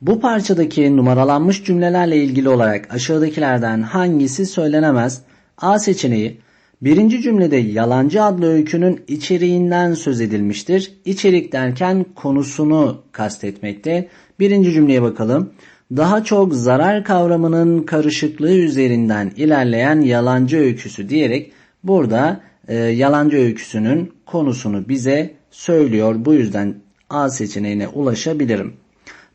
Bu parçadaki numaralanmış cümlelerle ilgili olarak aşağıdakilerden hangisi söylenemez? A seçeneği Birinci cümlede yalancı adlı öykünün içeriğinden söz edilmiştir. İçerik derken konusunu kastetmekte. Birinci cümleye bakalım. Daha çok zarar kavramının karışıklığı üzerinden ilerleyen yalancı öyküsü diyerek burada e, yalancı öyküsünün konusunu bize söylüyor. Bu yüzden A seçeneğine ulaşabilirim.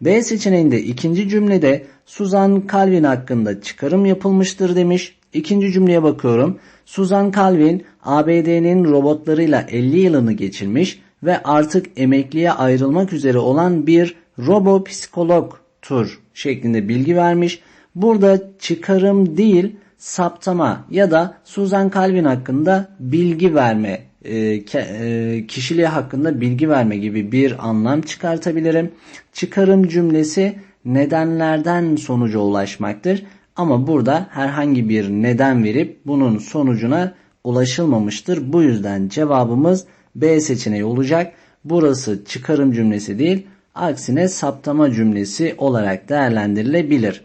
B seçeneğinde ikinci cümlede Suzan Calvin hakkında çıkarım yapılmıştır demiş. İkinci cümleye bakıyorum. Susan Calvin ABD'nin robotlarıyla 50 yılını geçirmiş ve artık emekliye ayrılmak üzere olan bir robo psikologtur şeklinde bilgi vermiş. Burada çıkarım değil saptama ya da Susan Calvin hakkında bilgi verme, kişiliği hakkında bilgi verme gibi bir anlam çıkartabilirim. Çıkarım cümlesi nedenlerden sonuca ulaşmaktır. Ama burada herhangi bir neden verip bunun sonucuna ulaşılmamıştır. Bu yüzden cevabımız B seçeneği olacak. Burası çıkarım cümlesi değil, aksine saptama cümlesi olarak değerlendirilebilir.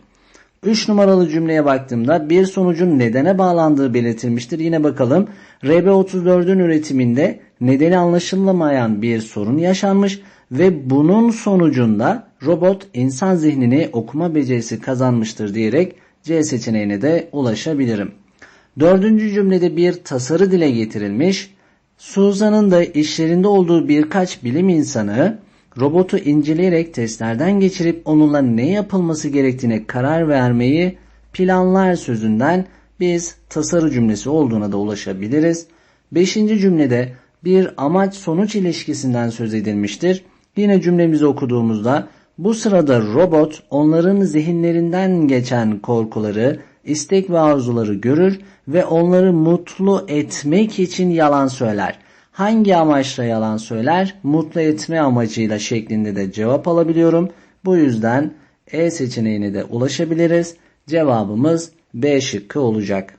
3 numaralı cümleye baktığımda bir sonucun nedene bağlandığı belirtilmiştir. Yine bakalım. RB34'ün üretiminde nedeni anlaşılamayan bir sorun yaşanmış ve bunun sonucunda robot insan zihnini okuma becerisi kazanmıştır diyerek C seçeneğine de ulaşabilirim. Dördüncü cümlede bir tasarı dile getirilmiş. Suzan'ın da işlerinde olduğu birkaç bilim insanı robotu inceleyerek testlerden geçirip onunla ne yapılması gerektiğine karar vermeyi planlar sözünden biz tasarı cümlesi olduğuna da ulaşabiliriz. Beşinci cümlede bir amaç sonuç ilişkisinden söz edilmiştir. Yine cümlemizi okuduğumuzda bu sırada robot onların zihinlerinden geçen korkuları, istek ve arzuları görür ve onları mutlu etmek için yalan söyler. Hangi amaçla yalan söyler? Mutlu etme amacıyla şeklinde de cevap alabiliyorum. Bu yüzden E seçeneğine de ulaşabiliriz. Cevabımız B şıkkı olacak.